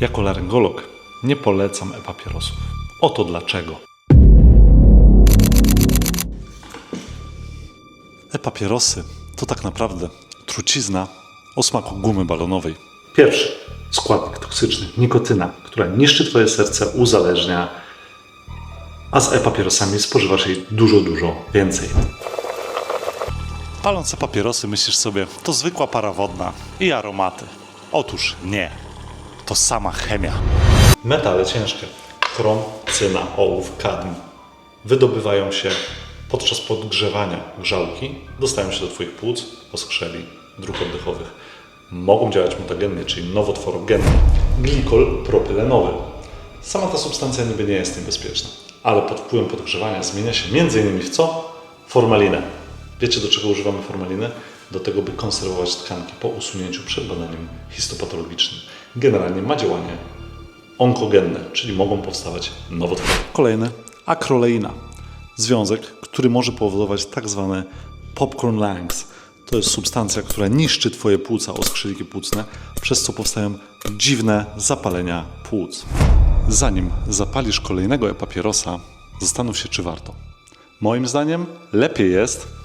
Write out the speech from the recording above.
Jako laryngolog nie polecam e-papierosów. Oto dlaczego. E-papierosy to tak naprawdę trucizna o smaku gumy balonowej. Pierwszy składnik toksyczny, nikotyna, która niszczy Twoje serce, uzależnia, a z e-papierosami spożywasz jej dużo, dużo więcej. Paląc e-papierosy myślisz sobie, to zwykła para wodna i aromaty. Otóż nie. To sama chemia. Metale ciężkie, chrom, cyna, ołów, kadm, wydobywają się podczas podgrzewania grzałki, dostają się do Twoich płuc, oskrzeli, dróg oddechowych. Mogą działać mutagennie, czyli nowotworogennie. Glikol propylenowy. Sama ta substancja niby nie jest niebezpieczna, ale pod wpływem podgrzewania zmienia się m.in. w co? Formalinę. Wiecie do czego używamy formaliny? Do tego, by konserwować tkanki po usunięciu przed badaniem histopatologicznym. Generalnie ma działanie onkogenne, czyli mogą powstawać nowotwory. Kolejny, akroleina. Związek, który może powodować tak zwane popcorn lungs. To jest substancja, która niszczy Twoje płuca, oskrzydliki płucne, przez co powstają dziwne zapalenia płuc. Zanim zapalisz kolejnego e-papierosa, zastanów się, czy warto. Moim zdaniem lepiej jest,